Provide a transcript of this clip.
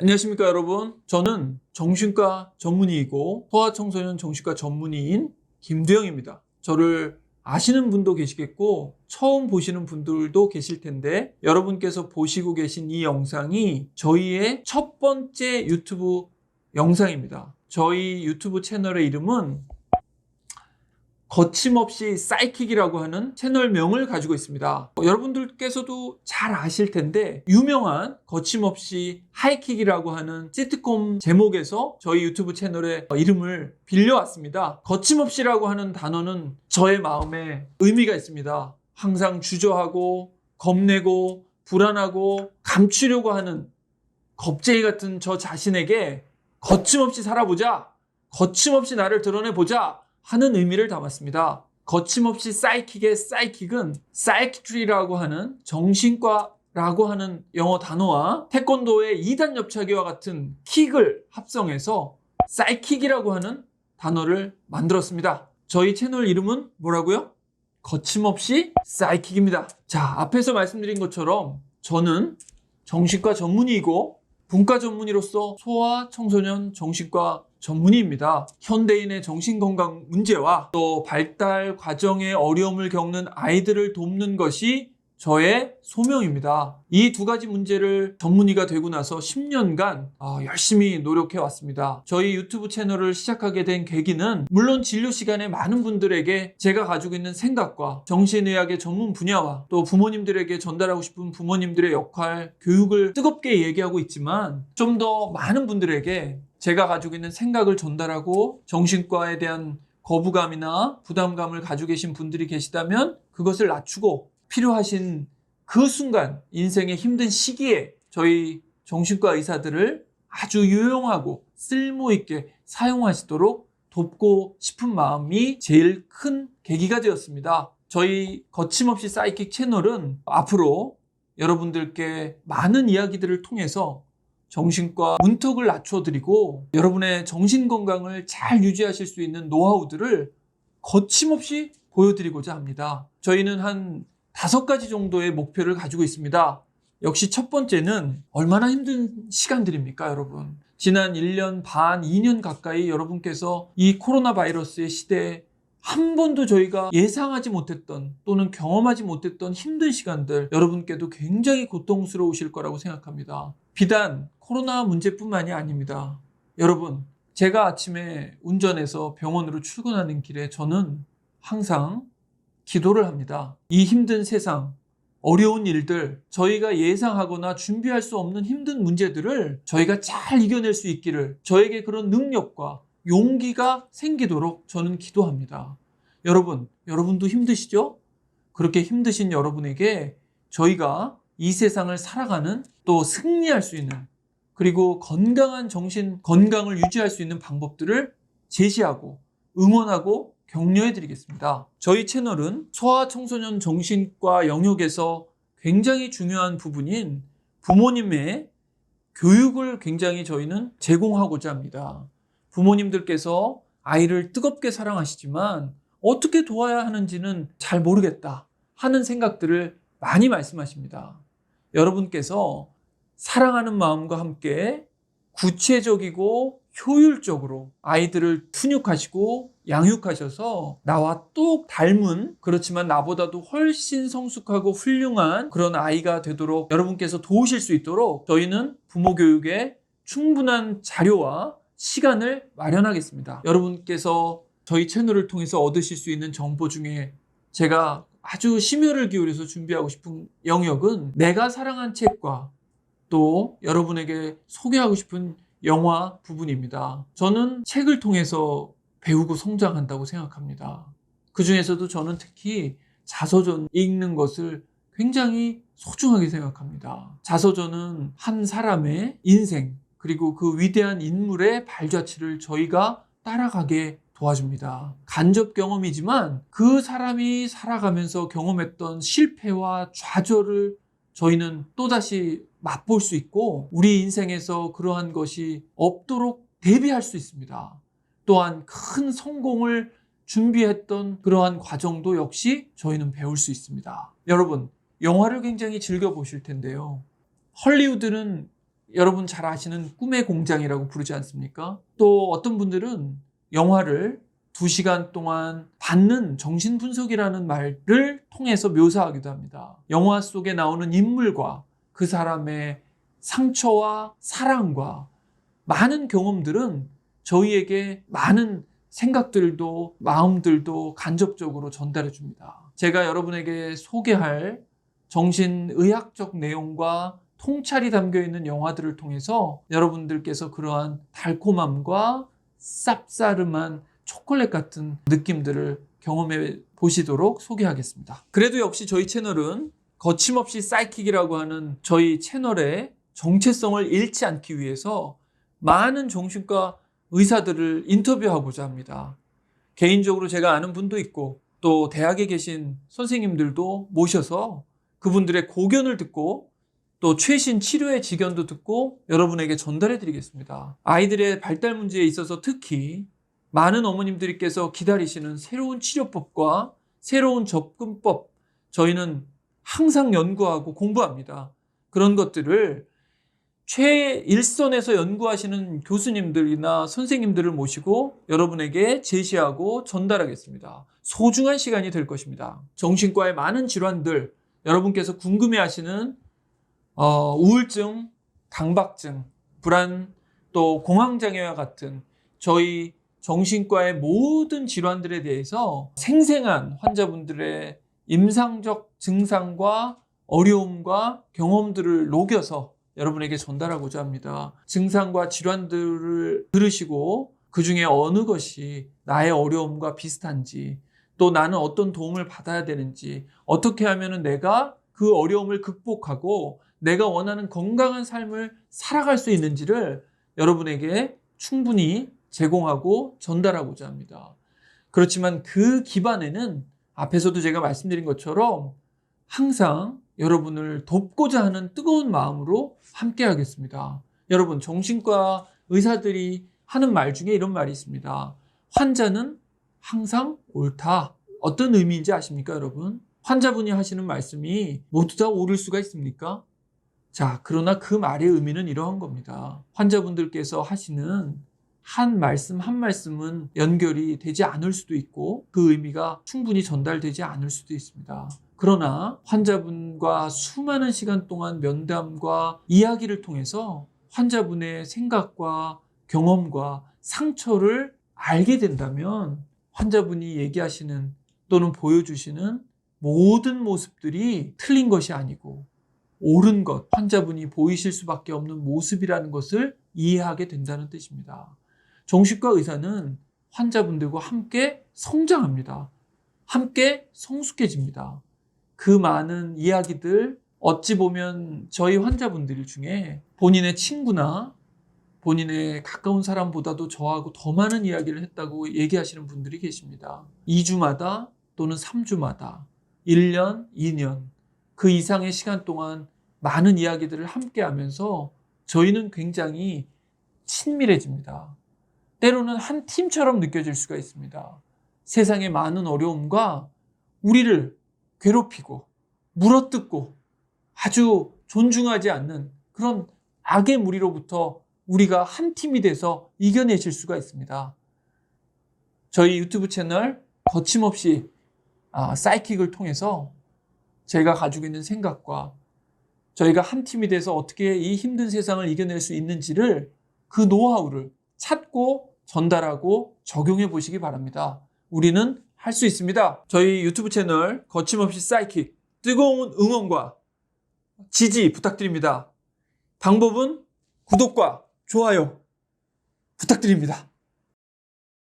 안녕하십니까 여러분. 저는 정신과 전문의이고 소아청소년 정신과 전문의인 김두영입니다. 저를 아시는 분도 계시겠고 처음 보시는 분들도 계실 텐데 여러분께서 보시고 계신 이 영상이 저희의 첫 번째 유튜브 영상입니다. 저희 유튜브 채널의 이름은 거침없이 사이킥이라고 하는 채널명을 가지고 있습니다. 어, 여러분들께서도 잘 아실 텐데 유명한 거침없이 하이킥이라고 하는 시트콤 제목에서 저희 유튜브 채널의 어, 이름을 빌려왔습니다. 거침없이라고 하는 단어는 저의 마음에 의미가 있습니다. 항상 주저하고 겁내고 불안하고 감추려고 하는 겁쟁이 같은 저 자신에게 거침없이 살아보자. 거침없이 나를 드러내보자. 하는 의미를 담았습니다. 거침없이 사이킥의 사이킥은 사이키트리라고 하는 정신과라고 하는 영어 단어와 태권도의 2단 옆차기와 같은 킥을 합성해서 사이킥이라고 하는 단어를 만들었습니다. 저희 채널 이름은 뭐라고요? 거침없이 사이킥입니다. 자, 앞에서 말씀드린 것처럼 저는 정신과 전문의이고 분과 전문의로서 소아 청소년 정신과 전문의입니다. 현대인의 정신건강 문제와 또 발달 과정에 어려움을 겪는 아이들을 돕는 것이 저의 소명입니다. 이 두 가지 문제를 전문의가 되고 나서 10년간 아, 열심히 노력해 왔습니다. 저희 유튜브 채널을 시작하게 된 계기는 물론 진료 시간에 많은 분들에게 제가 가지고 있는 생각과 정신의학의 전문 분야와 또 부모님들에게 전달하고 싶은 부모님들의 역할, 교육을 뜨겁게 얘기하고 있지만 좀 더 많은 분들에게 제가 가지고 있는 생각을 전달하고 정신과에 대한 거부감이나 부담감을 가지고 계신 분들이 계시다면 그것을 낮추고 필요하신 그 순간 인생의 힘든 시기에 저희 정신과 의사들을 아주 유용하고 쓸모 있게 사용하시도록 돕고 싶은 마음이 제일 큰 계기가 되었습니다. 저희 거침없이 사이킥 채널은 앞으로 여러분들께 많은 이야기들을 통해서 정신과 문턱을 낮춰드리고 여러분의 정신 건강을 잘 유지하실 수 있는 노하우들을 거침없이 보여드리고자 합니다. 저희는 한 다섯 가지 정도의 목표를 가지고 있습니다. 역시 첫 번째는 얼마나 힘든 시간들입니까, 여러분? 지난 1년 반, 2년 가까이 여러분께서 이 코로나 바이러스의 시대에 한 번도 저희가 예상하지 못했던 또는 경험하지 못했던 힘든 시간들 여러분께도 굉장히 고통스러우실 거라고 생각합니다. 비단 코로나 문제뿐만이 아닙니다. 여러분, 제가 아침에 운전해서 병원으로 출근하는 길에 저는 항상 기도를 합니다. 이 힘든 세상, 어려운 일들, 저희가 예상하거나 준비할 수 없는 힘든 문제들을 저희가 잘 이겨낼 수 있기를 저에게 그런 능력과 용기가 생기도록 저는 기도합니다. 여러분, 여러분도 힘드시죠? 그렇게 힘드신 여러분에게 저희가 이 세상을 살아가는 또 승리할 수 있는 그리고 건강한 정신 건강을 유지할 수 있는 방법들을 제시하고 응원하고 격려해 드리겠습니다. 저희 채널은 소아 청소년 정신과 영역에서 굉장히 중요한 부분인 부모님의 교육을 굉장히 저희는 제공하고자 합니다. 부모님들께서 아이를 뜨겁게 사랑하시지만 어떻게 도와야 하는지는 잘 모르겠다 하는 생각들을 많이 말씀하십니다. 여러분께서 사랑하는 마음과 함께 구체적이고 효율적으로 아이들을 훈육하시고 양육하셔서 나와 똑 닮은 그렇지만 나보다도 훨씬 성숙하고 훌륭한 그런 아이가 되도록 여러분께서 도우실 수 있도록 저희는 부모 교육에 충분한 자료와 시간을 마련하겠습니다. 여러분께서 저희 채널을 통해서 얻으실 수 있는 정보 중에 제가 아주 심혈을 기울여서 준비하고 싶은 영역은 내가 사랑한 책과 또 여러분에게 소개하고 싶은 영화 부분입니다. 저는 책을 통해서 배우고 성장한다고 생각합니다. 그 중에서도 저는 특히 자서전 읽는 것을 굉장히 소중하게 생각합니다. 자서전은 한 사람의 인생, 그리고 그 위대한 인물의 발자취를 저희가 따라가게 도와줍니다. 간접 경험이지만 그 사람이 살아가면서 경험했던 실패와 좌절을 저희는 또다시 맛볼 수 있고 우리 인생에서 그러한 것이 없도록 대비할 수 있습니다. 또한 큰 성공을 준비했던 그러한 과정도 역시 저희는 배울 수 있습니다. 여러분, 영화를 굉장히 즐겨 보실 텐데요. 헐리우드는 여러분 잘 아시는 꿈의 공장이라고 부르지 않습니까? 또 어떤 분들은 영화를 두 시간 동안 받는 정신분석이라는 말을 통해서 묘사하기도 합니다. 영화 속에 나오는 인물과 그 사람의 상처와 사랑과 많은 경험들은 저희에게 많은 생각들도 마음들도 간접적으로 전달해 줍니다. 제가 여러분에게 소개할 정신의학적 내용과 통찰이 담겨 있는 영화들을 통해서 여러분들께서 그러한 달콤함과 쌉싸름한 초콜릿 같은 느낌들을 경험해 보시도록 소개하겠습니다. 그래도 역시 저희 채널은 거침없이 사이킥이라고 하는 저희 채널의 정체성을 잃지 않기 위해서 많은 정신과 의사들을 인터뷰하고자 합니다. 개인적으로 제가 아는 분도 있고 또 대학에 계신 선생님들도 모셔서 그분들의 고견을 듣고 또 최신 치료의 지견도 듣고 여러분에게 전달해 드리겠습니다. 아이들의 발달 문제에 있어서 특히 많은 어머님들께서 기다리시는 새로운 치료법과 새로운 접근법 저희는 항상 연구하고 공부합니다. 그런 것들을 최일선에서 연구하시는 교수님들이나 선생님들을 모시고 여러분에게 제시하고 전달하겠습니다. 소중한 시간이 될 것입니다. 정신과의 많은 질환들, 여러분께서 궁금해 하시는 어, 우울증, 당박증, 불안, 또 공황장애와 같은 저희 정신과의 모든 질환들에 대해서 생생한 환자분들의 임상적 증상과 어려움과 경험들을 녹여서 여러분에게 전달하고자 합니다. 증상과 질환들을 들으시고 그 중에 어느 것이 나의 어려움과 비슷한지 또 나는 어떤 도움을 받아야 되는지 어떻게 하면 내가 그 어려움을 극복하고 내가 원하는 건강한 삶을 살아갈 수 있는지를 여러분에게 충분히 제공하고 전달하고자 합니다. 그렇지만 그 기반에는 앞에서도 제가 말씀드린 것처럼 항상 여러분을 돕고자 하는 뜨거운 마음으로 함께 하겠습니다. 여러분, 정신과 의사들이 하는 말 중에 이런 말이 있습니다. 환자는 항상 옳다. 어떤 의미인지 아십니까, 여러분? 환자분이 하시는 말씀이 모두 다 옳을 수가 있습니까? 자, 그러나 그 말의 의미는 이러한 겁니다. 환자분들께서 하시는 한 말씀 한 말씀은 연결이 되지 않을 수도 있고 그 의미가 충분히 전달되지 않을 수도 있습니다. 그러나 환자분과 수많은 시간 동안 면담과 이야기를 통해서 환자분의 생각과 경험과 상처를 알게 된다면 환자분이 얘기하시는 또는 보여주시는 모든 모습들이 틀린 것이 아니고 옳은 것, 환자분이 보이실 수밖에 없는 모습이라는 것을 이해하게 된다는 뜻입니다. 정신과 의사는 환자분들과 함께 성장합니다. 함께 성숙해집니다. 그 많은 이야기들 어찌 보면 저희 환자분들 중에 본인의 친구나 본인의 가까운 사람보다도 저하고 더 많은 이야기를 했다고 얘기하시는 분들이 계십니다. 2주마다 또는 3주마다 1년, 2년 그 이상의 시간 동안 많은 이야기들을 함께 하면서 저희는 굉장히 친밀해집니다. 때로는 한 팀처럼 느껴질 수가 있습니다. 세상의 많은 어려움과 우리를 괴롭히고 물어뜯고 아주 존중하지 않는 그런 악의 무리로부터 우리가 한 팀이 돼서 이겨내실 수가 있습니다. 저희 유튜브 채널 거침없이 아, 사이킥을 통해서 제가 가지고 있는 생각과 저희가 한 팀이 돼서 어떻게 이 힘든 세상을 이겨낼 수 있는지를 그 노하우를 찾고 전달하고 적용해 보시기 바랍니다. 우리는 할 수 있습니다. 저희 유튜브 채널 거침없이 사이킥 뜨거운 응원과 지지 부탁드립니다. 방법은 구독과 좋아요 부탁드립니다.